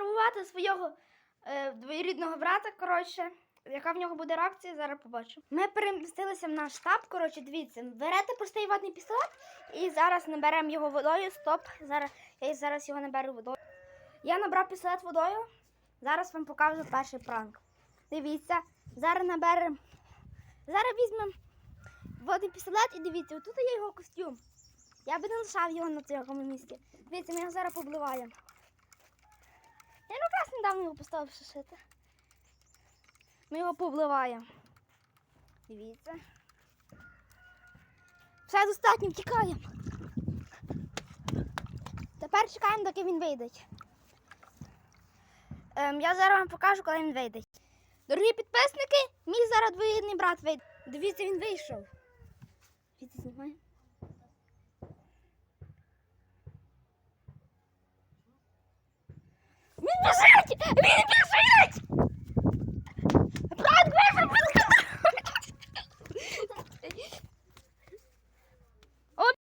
нервувати свого е, двоюрідного брата, коротше. Яка в нього буде реакція, зараз побачимо. Ми перемістилися в наш штаб. Коротше, дивіться, берете простий водний пістолет і зараз наберемо його водою. Стоп. Зараз я зараз його наберу водою. Я набрав пістолет водою. Зараз вам покажу перший пранк. Дивіться, зараз наберемо. Зараз візьмемо водний пістолет і дивіться, отут є його костюм. Я би не лишав його на цьому місці. Дивіться, ми його зараз побливаємо. Недавно його поставив сушити. Ми його повливаємо. Дивіться. Все достатньо, втікаємо. Тепер чекаємо, доки він вийде. Ем, я зараз вам покажу, коли він вийде. Дорогі підписники, мій зараз двоюрідний брат вийде. Дивіться, він вийшов. Дивіться, знімаємо. Він біжить! Він біжить!